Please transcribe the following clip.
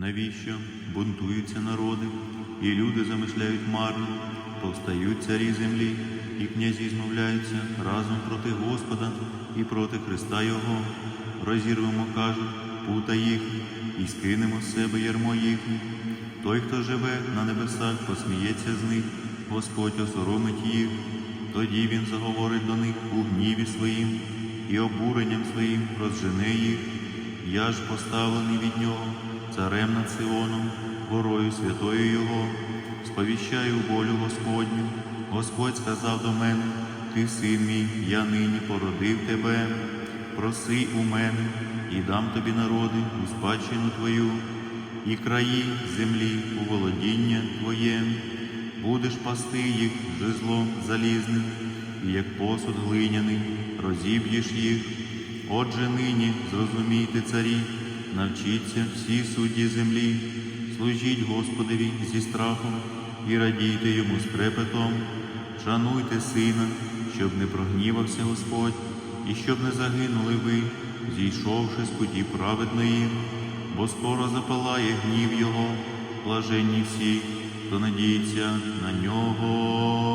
Навіщо бунтуються народи, і люди замишляють марно, повстають царі землі, і князі змовляються разом проти Господа і проти Христа Його. Розірвемо, кажуть, пута їх, і скинемо з себе ярмо їхнє. Той, хто живе на небесах, посміється з них, Господь осоромить їх. Тоді він заговорить до них у гніві своїм і обуренням своїм розжене їх. Я ж поставлений від нього, царем над Сионом, горою святою Його, сповіщаю волю Господню. Господь сказав до мене, ти син мій, я нині породив тебе, проси у мене, і дам тобі народи у спадщину твою, і краї землі у володіння твоє, будеш пасти їх жезлом залізним, і як посуд глиняний, розіб'єш їх. Отже, нині зрозумійте царі, навчіться всі судді землі, служіть Господові зі страхом і радійте йому з трепетом, шануйте сина, щоб не прогнівався Господь, і щоб не загинули ви, зійшовши з путі праведної, бо скоро запалає гнів Його, блаженні всі, хто надіється на нього.